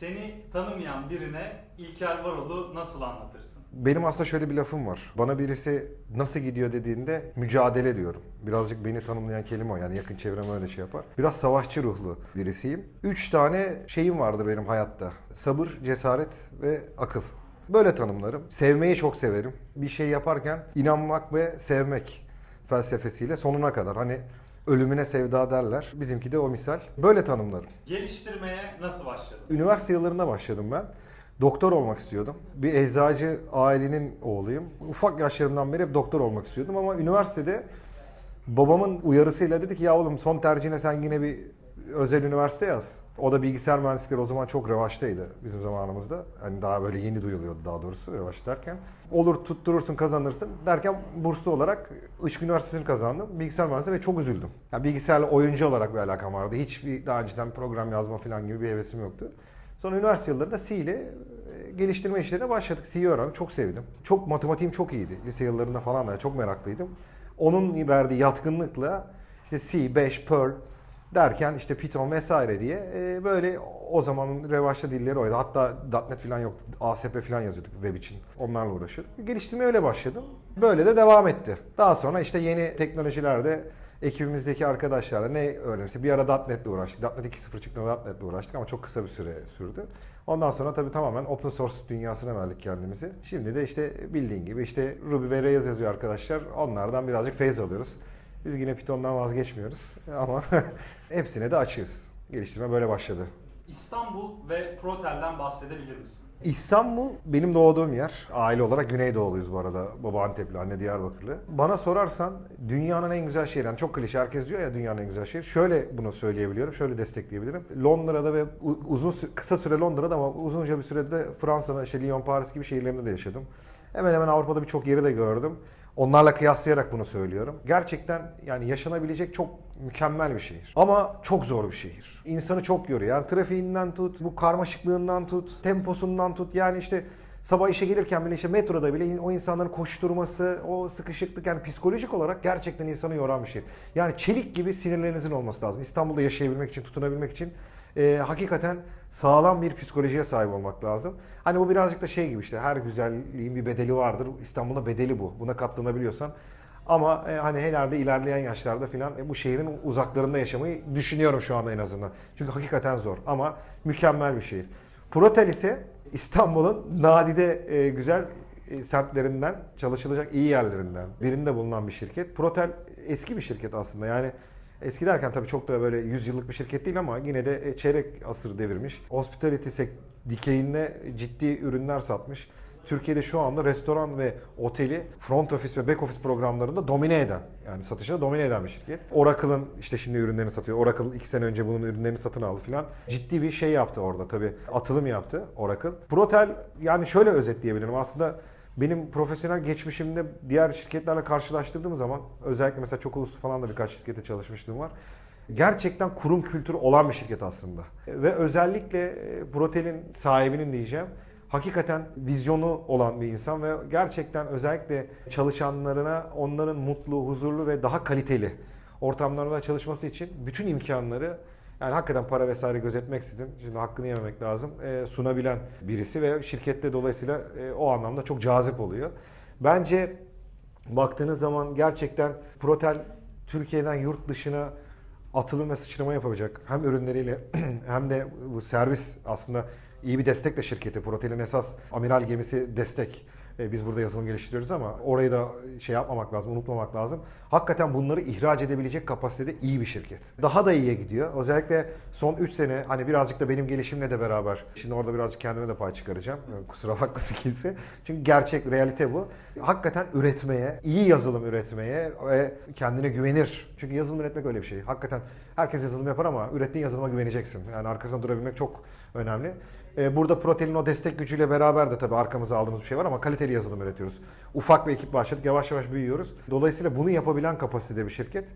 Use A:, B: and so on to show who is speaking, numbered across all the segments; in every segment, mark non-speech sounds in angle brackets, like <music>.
A: Seni tanımayan birine İlker Varol'u nasıl anlatırsın?
B: Benim aslında şöyle bir lafım var. Bana birisi nasıl gidiyor dediğinde mücadele diyorum. Birazcık beni tanımlayan kelime o. Yani yakın çevrem öyle şey yapar. Biraz savaşçı ruhlu birisiyim. Üç tane şeyim vardır benim hayatta. Sabır, cesaret ve akıl. Böyle tanımlarım. Sevmeyi çok severim. Bir şey yaparken inanmak ve sevmek felsefesiyle sonuna kadar. Hani ölümüne sevda derler. Bizimki de o misal. Böyle tanımlarım.
A: Geliştirmeye nasıl başladın?
B: Üniversite yıllarında başladım ben. Doktor olmak istiyordum. Bir eczacı ailenin oğluyum. Ufak yaşlarımdan beri hep doktor olmak istiyordum ama üniversitede babamın uyarısıyla dedi ki ya oğlum son tercihine sen yine bir özel üniversite yaz. O da bilgisayar mühendislikleri o zaman çok revaçtaydı bizim zamanımızda. Hani daha böyle yeni duyuluyordu daha doğrusu revaç derken. Olur tutturursun kazanırsın derken burslu olarak Işık Üniversitesi'ni kazandım. Bilgisayar mühendisliği ve çok üzüldüm. Ya bilgisayarla oyuncu olarak bir alakam vardı. Hiçbir daha önceden program yazma falan gibi bir hevesim yoktu. Sonra üniversite yıllarında C ile e, geliştirme işlerine başladık. C'yi öğrendim. Çok sevdim. Çok matematiğim çok iyiydi. Lise yıllarında falan da çok meraklıydım. Onun verdiği yatkınlıkla işte C, Bash, Perl derken işte Python vesaire diye e, böyle o zamanın revaçta dilleri oydu. Hatta .NET falan yoktu. ASP falan yazıyorduk web için. Onlarla uğraşıyorduk. Geliştirmeye öyle başladım. Böyle de devam etti. Daha sonra işte yeni teknolojilerde ekibimizdeki arkadaşlarla ne öğrenirse bir ara .NET'le uğraştık. .NET 2.0 çıktığında .NET'le uğraştık ama çok kısa bir süre sürdü. Ondan sonra tabii tamamen open source dünyasına verdik kendimizi. Şimdi de işte bildiğin gibi işte Ruby ve Rails yazıyor arkadaşlar. Onlardan birazcık feyz alıyoruz. Biz yine Python'dan vazgeçmiyoruz ama <laughs> hepsine de açığız. Geliştirme böyle başladı.
A: İstanbul ve Protel'den bahsedebilir misin?
B: İstanbul benim doğduğum yer. Aile olarak Güneydoğuluyuz bu arada. Baba Antepli, anne Diyarbakırlı. Bana sorarsan dünyanın en güzel şehri. Yani çok klişe herkes diyor ya dünyanın en güzel şehri. Şöyle bunu söyleyebiliyorum, şöyle destekleyebilirim. Londra'da ve uzun kısa süre Londra'da ama uzunca bir sürede de Fransa'nın işte Lyon, Paris gibi şehirlerinde de yaşadım. Hemen hemen Avrupa'da birçok yeri de gördüm. Onlarla kıyaslayarak bunu söylüyorum. Gerçekten yani yaşanabilecek çok mükemmel bir şehir. Ama çok zor bir şehir. İnsanı çok yoruyor. Yani trafiğinden tut, bu karmaşıklığından tut, temposundan tut. Yani işte sabah işe gelirken bile işte metroda bile o insanların koşturması, o sıkışıklık yani psikolojik olarak gerçekten insanı yoran bir şey. Yani çelik gibi sinirlerinizin olması lazım. İstanbul'da yaşayabilmek için, tutunabilmek için e, hakikaten sağlam bir psikolojiye sahip olmak lazım. Hani bu birazcık da şey gibi işte her güzelliğin bir bedeli vardır. İstanbul'da bedeli bu. Buna katlanabiliyorsan. Ama e, hani herhalde ilerleyen yaşlarda filan e, bu şehrin uzaklarında yaşamayı düşünüyorum şu anda en azından. Çünkü hakikaten zor ama mükemmel bir şehir. Protel ise İstanbul'un nadide e, güzel e, semtlerinden, çalışılacak iyi yerlerinden birinde bulunan bir şirket. Protel eski bir şirket aslında. Yani eski derken tabii çok da böyle 100 yıllık bir şirket değil ama yine de e, çeyrek asır devirmiş. Hospitality dikeyinde ciddi ürünler satmış. Türkiye'de şu anda restoran ve oteli front office ve back office programlarında domine eden yani satışını domine eden bir şirket. Oracle'ın işte şimdi ürünlerini satıyor. Oracle iki sene önce bunun ürünlerini satın aldı filan. Ciddi bir şey yaptı orada tabii. Atılım yaptı Oracle. Protel yani şöyle özetleyebilirim. Aslında benim profesyonel geçmişimde diğer şirketlerle karşılaştırdığım zaman özellikle mesela çok uluslu falan da birkaç şirkette çalışmışlığım var. Gerçekten kurum kültürü olan bir şirket aslında. Ve özellikle e, Protel'in sahibinin diyeceğim hakikaten vizyonu olan bir insan ve gerçekten özellikle çalışanlarına onların mutlu, huzurlu ve daha kaliteli ortamlarda çalışması için bütün imkanları yani hakikaten para vesaire gözetmeksizin, şimdi hakkını yememek lazım, e, sunabilen birisi ve şirkette dolayısıyla e, o anlamda çok cazip oluyor. Bence baktığınız zaman gerçekten Protel Türkiye'den yurt dışına atılım ve sıçrama yapacak. Hem ürünleriyle <clears throat> hem de bu servis aslında iyi bir destek de şirketi. Protel'in esas amiral gemisi destek. E, Biz burada yazılım geliştiriyoruz ama orayı da şey yapmamak lazım, unutmamak lazım. Hakikaten bunları ihraç edebilecek kapasitede iyi bir şirket. Daha da iyiye gidiyor. Özellikle son 3 sene hani birazcık da benim gelişimle de beraber. Şimdi orada birazcık kendime de pay çıkaracağım. E, Kusura bakmasın <laughs> kimse. Çünkü gerçek, realite bu. Hakikaten üretmeye, iyi yazılım üretmeye ve kendine güvenir. Çünkü yazılım üretmek öyle bir şey. Hakikaten herkes yazılım yapar ama ürettiğin yazılıma güveneceksin. Yani arkasında durabilmek çok önemli. Ee, Burada Protel'in o destek gücüyle beraber de tabii arkamıza aldığımız bir şey var ama kaliteli yazılım üretiyoruz. Ufak bir ekip başladık, yavaş yavaş büyüyoruz. Dolayısıyla bunu yapabilen kapasitede bir şirket.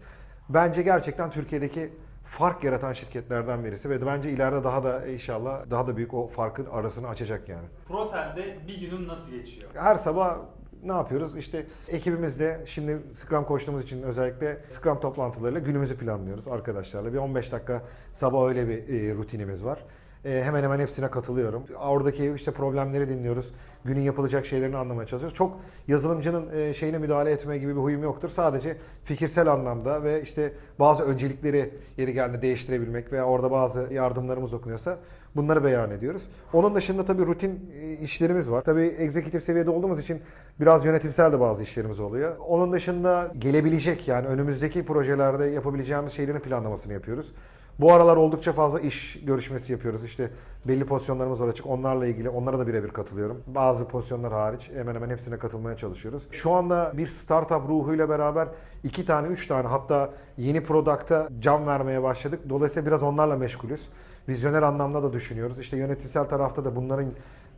B: Bence gerçekten Türkiye'deki fark yaratan şirketlerden birisi ve bence ileride daha da inşallah daha da büyük o farkın arasını açacak yani.
A: Protel'de bir günün nasıl geçiyor?
B: Her sabah ne yapıyoruz? İşte ekibimizde şimdi Scrum koştuğumuz için özellikle Scrum toplantılarıyla günümüzü planlıyoruz arkadaşlarla. Bir 15 dakika sabah öyle bir e, rutinimiz var. E, hemen hemen hepsine katılıyorum. Oradaki işte problemleri dinliyoruz. Günün yapılacak şeylerini anlamaya çalışıyoruz. Çok yazılımcının e, şeyine müdahale etme gibi bir huyum yoktur. Sadece fikirsel anlamda ve işte bazı öncelikleri yeri geldiğinde değiştirebilmek veya orada bazı yardımlarımız dokunuyorsa bunları beyan ediyoruz. Onun dışında tabii rutin e, işlerimiz var. Tabii egzekutif seviyede olduğumuz için biraz yönetimsel de bazı işlerimiz oluyor. Onun dışında gelebilecek yani önümüzdeki projelerde yapabileceğimiz şeylerin planlamasını yapıyoruz. Bu aralar oldukça fazla iş görüşmesi yapıyoruz. İşte belli pozisyonlarımız var açık. Onlarla ilgili onlara da birebir katılıyorum. Bazı pozisyonlar hariç hemen hemen hepsine katılmaya çalışıyoruz. Şu anda bir startup ruhuyla beraber iki tane, üç tane hatta yeni product'a can vermeye başladık. Dolayısıyla biraz onlarla meşgulüz. Vizyoner anlamda da düşünüyoruz. İşte yönetimsel tarafta da bunların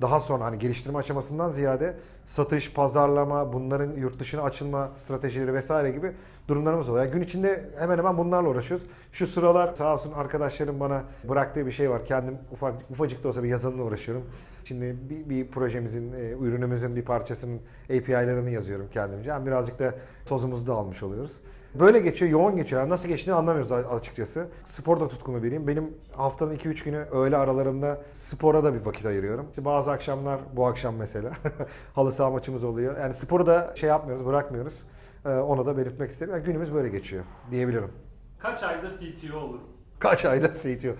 B: daha sonra hani geliştirme aşamasından ziyade satış, pazarlama, bunların yurt dışına açılma stratejileri vesaire gibi durumlarımız oluyor. Yani gün içinde hemen hemen bunlarla uğraşıyoruz. Şu sıralar sağ olsun arkadaşlarım bana bıraktığı bir şey var. Kendim ufak ufacık da olsa bir yazılımla uğraşıyorum. Şimdi bir, bir projemizin, e, ürünümüzün bir parçasının API'larını yazıyorum kendimce. Yani birazcık da tozumuzu da almış oluyoruz. Böyle geçiyor, yoğun geçiyor. Yani nasıl geçtiğini anlamıyoruz açıkçası. Spor da tutkunu biriyim. Benim haftanın 2-3 günü öğle aralarında spora da bir vakit ayırıyorum. İşte bazı akşamlar, bu akşam mesela <laughs> halı saha maçımız oluyor. Yani sporu da şey yapmıyoruz, bırakmıyoruz. Ee, onu da belirtmek isterim. Yani günümüz böyle geçiyor diyebilirim.
A: Kaç ayda CTO olurum?
B: Kaç ayda CTO?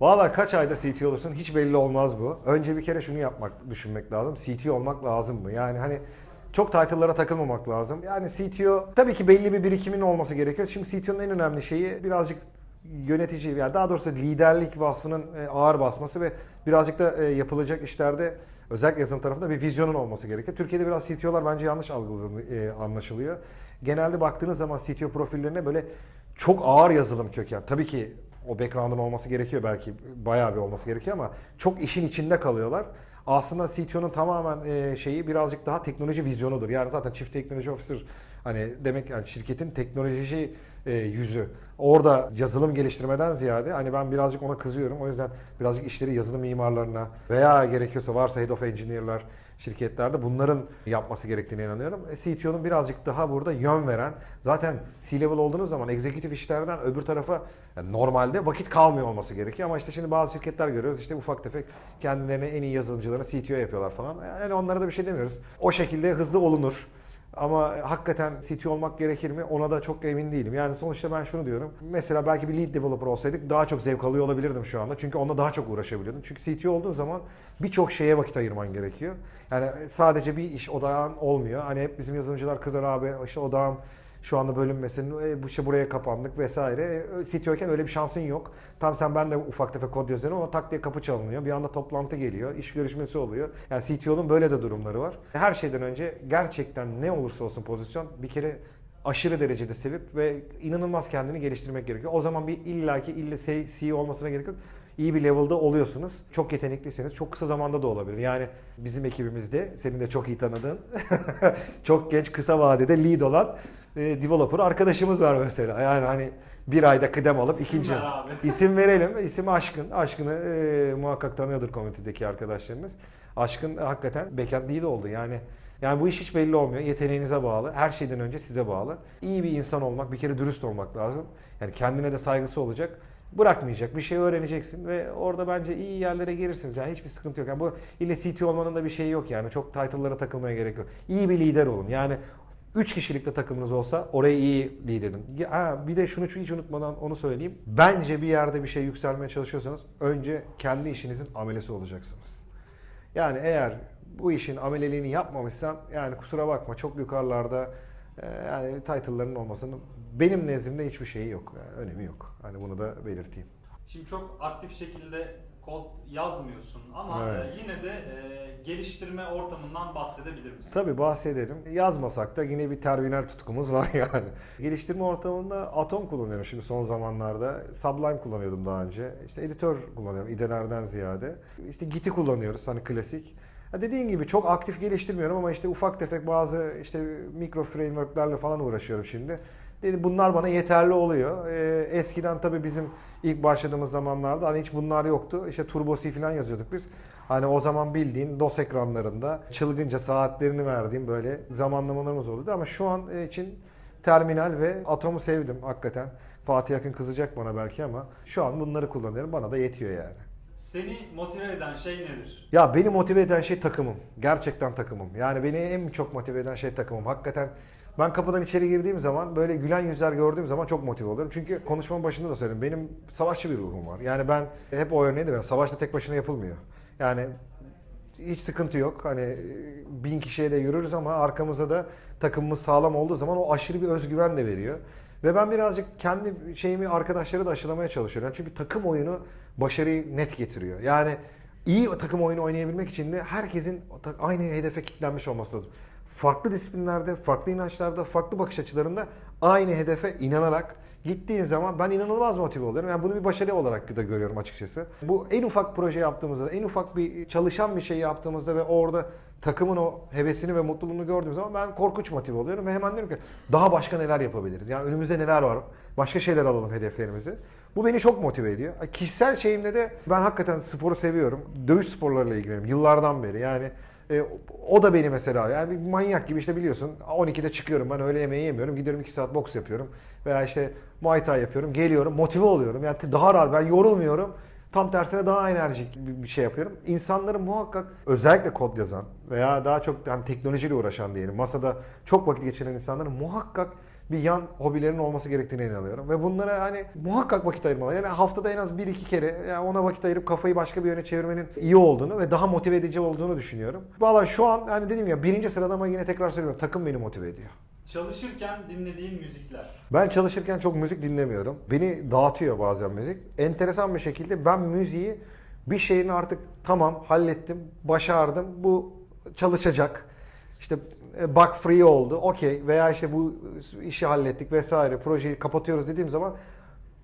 B: Valla kaç ayda CTO olursun hiç belli olmaz bu. Önce bir kere şunu yapmak, düşünmek lazım. CTO olmak lazım mı? Yani hani çok title'lara takılmamak lazım. Yani CTO tabii ki belli bir birikimin olması gerekiyor. Şimdi CTO'nun en önemli şeyi birazcık yönetici yani daha doğrusu liderlik vasfının e, ağır basması ve birazcık da e, yapılacak işlerde özellikle yazılım tarafında bir vizyonun olması gerekiyor. Türkiye'de biraz CTO'lar bence yanlış algılanıyor, e, anlaşılıyor. Genelde baktığınız zaman CTO profillerine böyle çok ağır yazılım köken. Tabii ki o background'un olması gerekiyor belki bayağı bir olması gerekiyor ama çok işin içinde kalıyorlar. Aslında CTO'nun tamamen e, şeyi birazcık daha teknoloji vizyonudur. Yani zaten Chief Technology Officer hani demek yani şirketin teknoloji e, yüzü. Orada yazılım geliştirmeden ziyade hani ben birazcık ona kızıyorum. O yüzden birazcık işleri yazılım mimarlarına veya gerekiyorsa varsa Head of Engineer'lar şirketlerde bunların yapması gerektiğine inanıyorum. E, CTO'nun birazcık daha burada yön veren zaten C-level olduğunuz zaman egzekutif işlerden öbür tarafa yani normalde vakit kalmıyor olması gerekiyor ama işte şimdi bazı şirketler görüyoruz işte ufak tefek kendilerine en iyi yazılımcılarını CTO yapıyorlar falan. Yani onlara da bir şey demiyoruz. O şekilde hızlı olunur. Ama hakikaten CTO olmak gerekir mi? Ona da çok emin değilim. Yani sonuçta ben şunu diyorum. Mesela belki bir lead developer olsaydık daha çok zevk alıyor olabilirdim şu anda. Çünkü onunla daha çok uğraşabiliyordum. Çünkü CTO olduğun zaman birçok şeye vakit ayırman gerekiyor. Yani sadece bir iş odağın olmuyor. Hani hep bizim yazılımcılar kızar abi işte odağım şu anda bölünmesin, e, bu işte buraya kapandık vesaire. E, CTO'yken öyle bir şansın yok. Tam sen ben de ufak tefek kod yazıyorum ama tak diye kapı çalınıyor. Bir anda toplantı geliyor, iş görüşmesi oluyor. Yani CTO'nun böyle de durumları var. Her şeyden önce gerçekten ne olursa olsun pozisyon bir kere aşırı derecede sevip ve inanılmaz kendini geliştirmek gerekiyor. O zaman bir illaki ille CEO olmasına gerek yok iyi bir level'da oluyorsunuz. Çok yetenekliyseniz çok kısa zamanda da olabilir. Yani bizim ekibimizde senin de çok iyi tanıdığın <laughs> çok genç kısa vadede lead olan e, developer arkadaşımız var mesela. Yani hani bir ayda kıdem alıp
A: İsim
B: ikinci
A: ver <laughs>
B: isim verelim. İsim Aşkın. Aşkın'ı e, muhakkak tanıyordur komünitedeki arkadaşlarımız. Aşkın hakikaten backend lead oldu. Yani yani bu iş hiç belli olmuyor. Yeteneğinize bağlı. Her şeyden önce size bağlı. İyi bir insan olmak, bir kere dürüst olmak lazım. Yani kendine de saygısı olacak bırakmayacak. Bir şey öğreneceksin ve orada bence iyi yerlere gelirsiniz. Yani hiçbir sıkıntı yok. Yani bu ille CTO olmanın da bir şeyi yok yani. Çok title'lara takılmaya gerek yok. İyi bir lider olun. Yani 3 kişilikte takımınız olsa orayı iyi lead edin. Ya, bir de şunu hiç unutmadan onu söyleyeyim. Bence bir yerde bir şey yükselmeye çalışıyorsanız önce kendi işinizin amelesi olacaksınız. Yani eğer bu işin ameleliğini yapmamışsan yani kusura bakma çok yukarılarda yani title'ların olmasının benim nezdimde hiçbir şeyi yok. Yani önemi yok. Hani bunu da belirteyim.
A: Şimdi çok aktif şekilde kod yazmıyorsun ama
B: Evet.
A: e, yine de e, geliştirme ortamından bahsedebilir misin?
B: Tabii bahsedelim. Yazmasak da yine bir terminal tutkumuz var <laughs> yani. Geliştirme ortamında Atom kullanıyorum şimdi son zamanlarda. Sublime kullanıyordum daha önce. İşte editör kullanıyorum IDE'lerden ziyade. İşte Git'i kullanıyoruz hani klasik. Ha dediğin gibi çok aktif geliştirmiyorum ama işte ufak tefek bazı işte mikro framework'lerle falan uğraşıyorum şimdi. Dedi bunlar bana yeterli oluyor. Ee, eskiden tabii bizim ilk başladığımız zamanlarda hani hiç bunlar yoktu. İşte Turbo C falan yazıyorduk biz. Hani o zaman bildiğin DOS ekranlarında çılgınca saatlerini verdiğim böyle zamanlamalarımız oluyordu. Ama şu an için terminal ve Atom'u sevdim hakikaten. Fatih Akın kızacak bana belki ama şu an bunları kullanıyorum. Bana da yetiyor yani.
A: Seni motive eden şey nedir?
B: Ya beni motive eden şey takımım. Gerçekten takımım. Yani beni en çok motive eden şey takımım. Hakikaten ben kapıdan içeri girdiğim zaman böyle gülen yüzler gördüğüm zaman çok motive oluyorum. Çünkü konuşmanın başında da söyledim. Benim savaşçı bir ruhum var. Yani ben hep o örneği de veriyorum. Savaşta tek başına yapılmıyor. Yani hiç sıkıntı yok. Hani e, bin kişiye de yürürüz ama arkamızda da takımımız sağlam olduğu zaman o aşırı bir özgüven de veriyor. Ve ben birazcık kendi şeyimi arkadaşlara da aşılamaya çalışıyorum. Yani çünkü takım oyunu başarıyı net getiriyor. Yani iyi takım oyunu oynayabilmek için de herkesin aynı hedefe kilitlenmiş olması lazım. Farklı disiplinlerde, farklı inançlarda, farklı bakış açılarında aynı hedefe inanarak gittiğin zaman ben inanılmaz motive oluyorum. Yani bunu bir başarı olarak da görüyorum açıkçası. Bu en ufak proje yaptığımızda, en ufak bir çalışan bir şey yaptığımızda ve orada takımın o hevesini ve mutluluğunu gördüğüm zaman ben korkunç motive oluyorum ve hemen diyorum ki daha başka neler yapabiliriz? Yani önümüzde neler var? Başka şeyler alalım hedeflerimizi. Bu beni çok motive ediyor. Kişisel şeyimde de ben hakikaten sporu seviyorum. Dövüş sporlarıyla ilgileniyorum yıllardan beri. Yani e, o da beni mesela yani bir manyak gibi işte biliyorsun 12'de çıkıyorum ben öğle yemeği yemiyorum gidiyorum 2 saat boks yapıyorum veya işte Muay Thai yapıyorum geliyorum motive oluyorum yani daha rahat ben yorulmuyorum tam tersine daha enerjik bir şey yapıyorum. İnsanların muhakkak özellikle kod yazan veya daha çok yani teknolojiyle uğraşan diyelim masada çok vakit geçiren insanların muhakkak bir yan hobilerinin olması gerektiğine inanıyorum. Ve bunlara hani muhakkak vakit ayırmalı. Yani haftada en az 1-2 kere yani ona vakit ayırıp kafayı başka bir yöne çevirmenin iyi olduğunu ve daha motive edici olduğunu düşünüyorum. Valla şu an hani dedim ya birinci sırada ama yine tekrar söylüyorum takım beni motive ediyor.
A: Çalışırken dinlediğin müzikler.
B: Ben çalışırken çok müzik dinlemiyorum. Beni dağıtıyor bazen müzik. Enteresan bir şekilde ben müziği bir şeyini artık tamam hallettim, başardım. Bu çalışacak. İşte bug free oldu. Okey veya işte bu işi hallettik vesaire. Projeyi kapatıyoruz dediğim zaman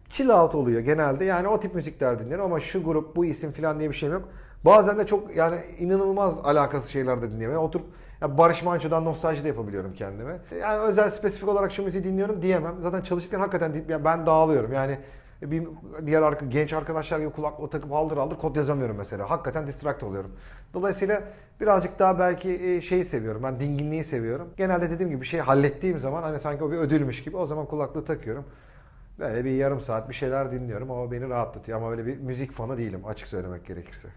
B: chill out oluyor genelde. Yani o tip müzikler dinlerim ama şu grup, bu isim falan diye bir şeyim yok. Bazen de çok yani inanılmaz alakasız şeyler de dinliyorum. Yani oturup ya Barış Manço'dan nostalji de yapabiliyorum kendime. Yani özel spesifik olarak şu müziği dinliyorum diyemem. Zaten çalışırken hakikaten ben dağılıyorum. Yani bir diğer arka, genç arkadaşlar gibi kulaklığı takıp haldır haldır kod yazamıyorum mesela. Hakikaten distract oluyorum. Dolayısıyla birazcık daha belki e, şeyi seviyorum. Ben dinginliği seviyorum. Genelde dediğim gibi bir şey hallettiğim zaman hani sanki o bir ödülmüş gibi o zaman kulaklığı takıyorum. Böyle bir yarım saat bir şeyler dinliyorum ama beni rahatlatıyor. Ama öyle bir müzik fanı değilim açık söylemek gerekirse.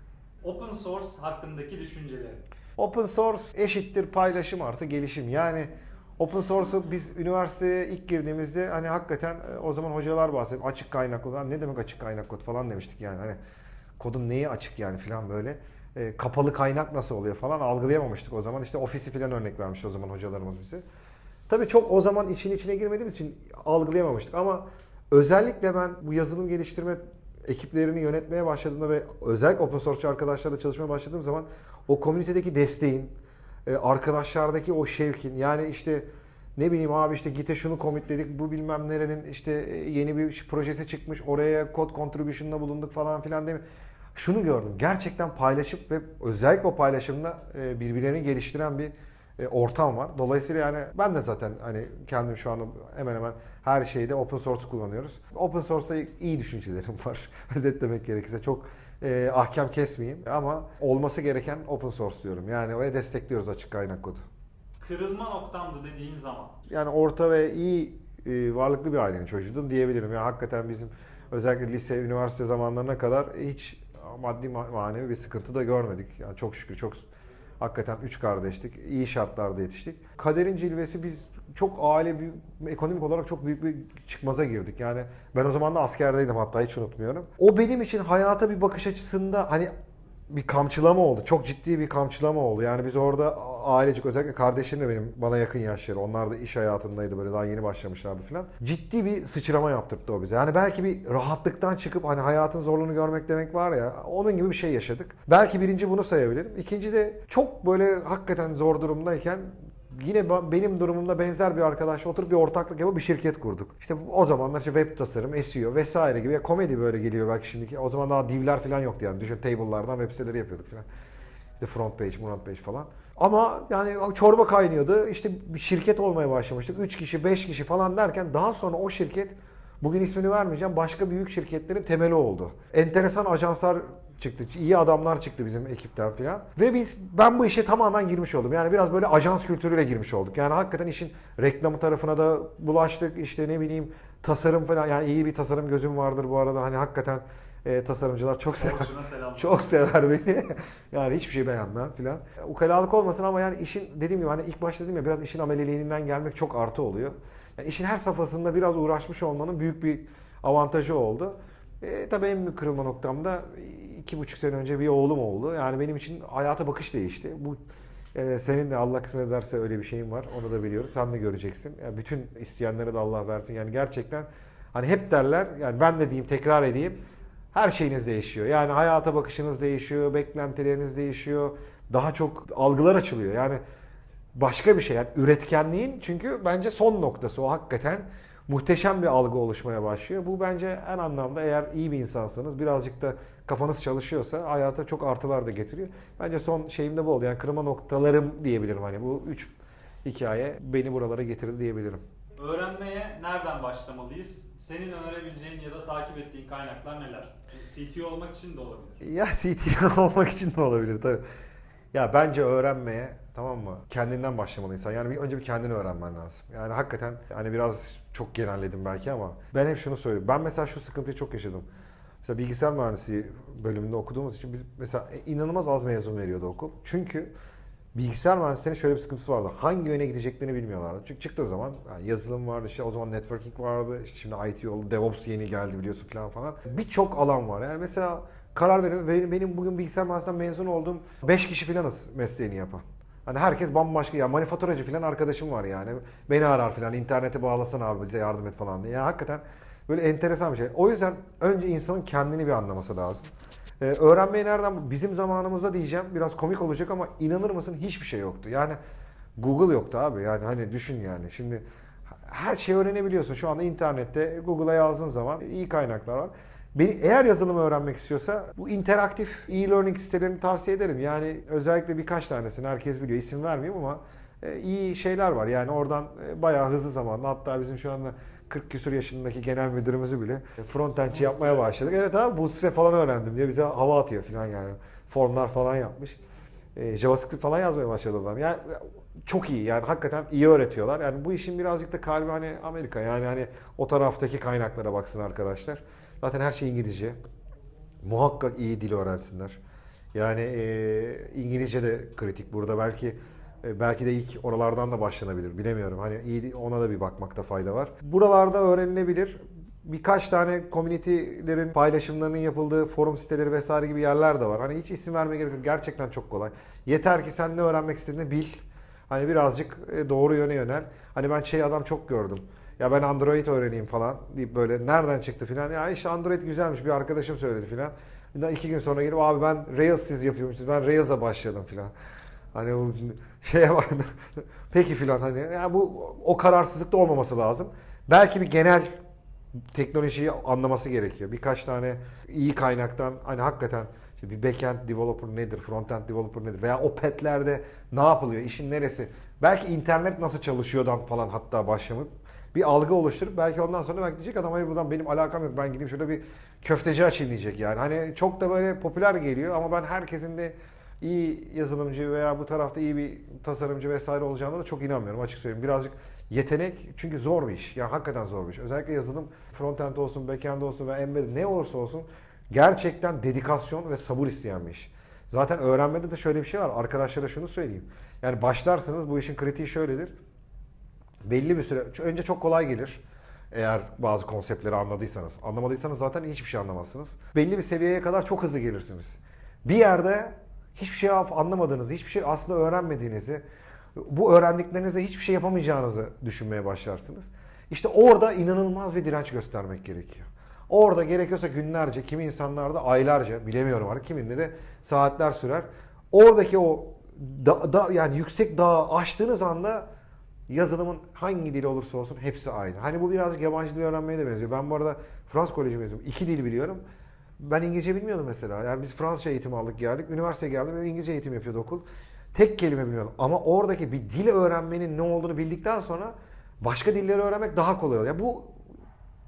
A: Open source hakkındaki düşüncelerin.
B: Open source eşittir paylaşım artı gelişim. Yani open source'u biz üniversiteye ilk girdiğimizde hani hakikaten e, o zaman hocalar bahsediyor. Açık kaynak kod. Ne demek açık kaynak kod falan demiştik yani. Hani kodun neyi açık yani falan böyle. E, kapalı kaynak nasıl oluyor falan algılayamamıştık o zaman. İşte ofisi falan örnek vermiş o zaman hocalarımız bize. Tabii çok o zaman için içine girmediğimiz için algılayamamıştık ama özellikle ben bu yazılım geliştirme ekiplerini yönetmeye başladığımda ve özellikle open source arkadaşlarla çalışmaya başladığım zaman o komünitedeki desteğin, e, arkadaşlardaki o şevkin yani işte ne bileyim abi işte Git'e şunu commitledik bu bilmem nerenin işte e, yeni bir projesi çıkmış oraya kod contribution'da bulunduk falan filan değil mi? Şunu gördüm gerçekten paylaşıp ve özellikle o paylaşımda e, birbirlerini geliştiren bir ortam var. Dolayısıyla yani ben de zaten hani kendim şu anda hemen hemen her şeyde open source kullanıyoruz. Open source'da iyi düşüncelerim var. <laughs> Özetlemek gerekirse çok e, ahkam kesmeyeyim ama olması gereken open source diyorum. Yani oraya destekliyoruz açık kaynak kodu.
A: Kırılma noktamdı dediğin zaman.
B: Yani orta ve iyi e, varlıklı bir ailenin çocuğuydum diyebilirim. Yani hakikaten bizim özellikle lise, üniversite zamanlarına kadar hiç maddi ma- manevi bir sıkıntı da görmedik. Yani çok şükür çok hakikaten üç kardeştik. iyi şartlarda yetiştik. Kaderin cilvesi biz çok aile bir ekonomik olarak çok büyük bir çıkmaza girdik. Yani ben o zaman da askerdeydim hatta hiç unutmuyorum. O benim için hayata bir bakış açısında hani bir kamçılama oldu. Çok ciddi bir kamçılama oldu. Yani biz orada ailecik özellikle kardeşim de benim bana yakın yaşları. Onlar da iş hayatındaydı böyle daha yeni başlamışlardı falan. Ciddi bir sıçrama yaptırdı o bize. Yani belki bir rahatlıktan çıkıp hani hayatın zorluğunu görmek demek var ya onun gibi bir şey yaşadık. Belki birinci bunu sayabilirim. İkinci de çok böyle hakikaten zor durumdayken Yine benim durumumda benzer bir arkadaşla oturup bir ortaklık yapıp bir şirket kurduk. İşte o zamanlar işte web tasarım, SEO vesaire gibi ya komedi böyle geliyor belki şimdiki. O zaman daha divler falan yoktu yani. Düşün table'lardan web siteleri yapıyorduk falan. İşte front page, front page falan. Ama yani çorba kaynıyordu. İşte bir şirket olmaya başlamıştık. 3 kişi, 5 kişi falan derken daha sonra o şirket Bugün ismini vermeyeceğim. Başka büyük şirketlerin temeli oldu. Enteresan ajanslar çıktı. iyi adamlar çıktı bizim ekipten filan. Ve biz ben bu işe tamamen girmiş oldum. Yani biraz böyle ajans kültürüyle girmiş olduk. Yani hakikaten işin reklamı tarafına da bulaştık. İşte ne bileyim tasarım falan. Yani iyi bir tasarım gözüm vardır bu arada. Hani hakikaten e, tasarımcılar çok sever. <laughs> Çok sever beni. <laughs> yani hiçbir şey beğenmem filan. Ukalalık olmasın ama yani işin dediğim gibi hani ilk başta dedim ya biraz işin ameliliğinden gelmek çok artı oluyor. Yani işin her safhasında biraz uğraşmış olmanın büyük bir avantajı oldu. E, tabii en büyük kırılma noktamda iki buçuk sene önce bir oğlum oldu. Yani benim için hayata bakış değişti. Bu e, senin de Allah kısmet ederse öyle bir şeyin var. Onu da biliyoruz. Sen de göreceksin. Yani bütün isteyenlere de Allah versin. Yani gerçekten hani hep derler yani ben de diyeyim tekrar edeyim. Her şeyiniz değişiyor. Yani hayata bakışınız değişiyor, beklentileriniz değişiyor. Daha çok algılar açılıyor. Yani başka bir şey. Yani üretkenliğin çünkü bence son noktası o hakikaten muhteşem bir algı oluşmaya başlıyor. Bu bence en anlamda eğer iyi bir insansanız birazcık da kafanız çalışıyorsa hayata çok artılar da getiriyor. Bence son şeyim de bu oldu. Yani kırılma noktalarım diyebilirim. Hani bu üç hikaye beni buralara getirdi diyebilirim.
A: Öğrenmeye nereden başlamalıyız? Senin önerebileceğin ya da takip ettiğin kaynaklar neler? CTO olmak için de olabilir.
B: Ya <laughs> CTO olmak için de olabilir tabii. Ya bence öğrenmeye tamam mı? Kendinden başlamalı insan. Yani bir, önce bir kendini öğrenmen lazım. Yani hakikaten hani biraz çok genelledim belki ama ben hep şunu söylüyorum. Ben mesela şu sıkıntıyı çok yaşadım. Mesela bilgisayar mühendisliği bölümünde okuduğumuz için biz mesela inanılmaz az mezun veriyordu okul. Çünkü bilgisayar mühendislerinin şöyle bir sıkıntısı vardı. Hangi yöne gideceklerini bilmiyorlardı. Çünkü çıktığı zaman yani yazılım vardı, işte o zaman networking vardı, işte şimdi IT oldu, DevOps yeni geldi biliyorsun falan falan. Birçok alan var. Yani mesela karar verin. Benim, bugün bilgisayar mühendisliğinden mezun olduğum 5 kişi falanız mesleğini yapan. Hani herkes bambaşka ya manifaturacı falan arkadaşım var yani. Beni arar falan internete bağlasana abi bize yardım et falan diye. Yani hakikaten böyle enteresan bir şey. O yüzden önce insanın kendini bir anlaması lazım. Ee, öğrenmeyi nereden? Bizim zamanımızda diyeceğim biraz komik olacak ama inanır mısın hiçbir şey yoktu. Yani Google yoktu abi yani hani düşün yani. Şimdi her şeyi öğrenebiliyorsun. Şu anda internette Google'a yazdığın zaman iyi kaynaklar var. Beni eğer yazılımı öğrenmek istiyorsa bu interaktif e-learning sitelerini tavsiye ederim. Yani özellikle birkaç tanesini herkes biliyor. İsim vermeyeyim ama e, iyi şeyler var. Yani oradan e, bayağı hızlı zamanda hatta bizim şu anda 40 küsur yaşındaki genel müdürümüzü bile frontendçi yapmaya başladık. Evet abi Bootstrap falan öğrendim diye bize hava atıyor falan yani. Formlar falan yapmış. E, JavaScript falan yazmaya başladı adam. Yani çok iyi yani hakikaten iyi öğretiyorlar. Yani bu işin birazcık da kalbi hani Amerika yani hani o taraftaki kaynaklara baksın arkadaşlar. Zaten her şey İngilizce. Muhakkak iyi dil öğrensinler. Yani e, İngilizce de kritik burada. Belki belki de ilk oralardan da başlanabilir. Bilemiyorum. Hani iyi ona da bir bakmakta fayda var. Buralarda öğrenilebilir. Birkaç tane community'lerin paylaşımlarının yapıldığı forum siteleri vesaire gibi yerler de var. Hani hiç isim vermeye gerek yok. Gerçekten çok kolay. Yeter ki sen ne öğrenmek istediğini bil. Hani birazcık e, doğru yöne yönel. Hani ben şey adam çok gördüm. Ya ben Android öğreneyim falan deyip böyle nereden çıktı filan. Ya işte Android güzelmiş bir arkadaşım söyledi filan. İki gün sonra gelip abi ben Rails siz yapıyormuşsunuz. Ben Rails'a başladım filan. Hani bu şeye bak. <laughs> Peki filan hani. Ya bu o kararsızlıkta olmaması lazım. Belki bir genel teknolojiyi anlaması gerekiyor. Birkaç tane iyi kaynaktan hani hakikaten işte bir backend developer nedir, frontend developer nedir veya o petlerde ne yapılıyor, işin neresi? Belki internet nasıl çalışıyordan falan hatta başlamak bir algı oluşturup belki ondan sonra belki diyecek adam hayır buradan benim alakam yok ben gideyim şurada bir köfteci açayım diyecek yani. Hani çok da böyle popüler geliyor ama ben herkesin de iyi yazılımcı veya bu tarafta iyi bir tasarımcı vesaire olacağına da çok inanmıyorum açık söyleyeyim. Birazcık yetenek çünkü zor bir iş. Yani hakikaten zor bir iş. Özellikle yazılım frontend olsun, backend olsun ve embedded ne olursa olsun gerçekten dedikasyon ve sabır isteyen bir iş. Zaten öğrenmede de şöyle bir şey var. Arkadaşlara şunu söyleyeyim. Yani başlarsınız bu işin kritiği şöyledir. Belli bir süre önce çok kolay gelir. Eğer bazı konseptleri anladıysanız. Anlamadıysanız zaten hiçbir şey anlamazsınız. Belli bir seviyeye kadar çok hızlı gelirsiniz. Bir yerde hiçbir şey anlamadığınızı, hiçbir şey aslında öğrenmediğinizi, bu öğrendiklerinizle hiçbir şey yapamayacağınızı düşünmeye başlarsınız. İşte orada inanılmaz bir direnç göstermek gerekiyor. Orada gerekiyorsa günlerce, kimi insanlarda aylarca, bilemiyorum artık kiminde de saatler sürer. Oradaki o da, da, yani yüksek dağı aştığınız anda yazılımın hangi dili olursa olsun hepsi aynı. Hani bu birazcık yabancı dil öğrenmeye de benziyor. Ben bu arada Fransız Koleji mezunuyum. İki dil biliyorum. Ben İngilizce bilmiyordum mesela. Yani biz Fransızca eğitim aldık geldik. Üniversiteye geldim İngilizce eğitim yapıyordu okul. Tek kelime bilmiyordum. Ama oradaki bir dil öğrenmenin ne olduğunu bildikten sonra başka dilleri öğrenmek daha kolay oluyor. Yani bu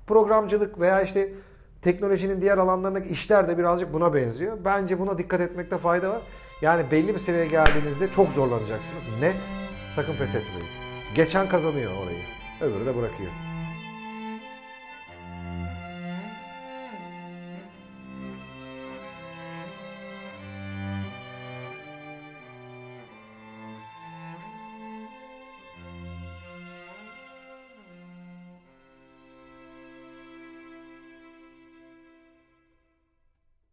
B: programcılık veya işte teknolojinin diğer alanlarındaki işler de birazcık buna benziyor. Bence buna dikkat etmekte fayda var. Yani belli bir seviyeye geldiğinizde çok zorlanacaksınız. Net sakın pes etmeyin. Geçen kazanıyor orayı. Öbürü de bırakıyor.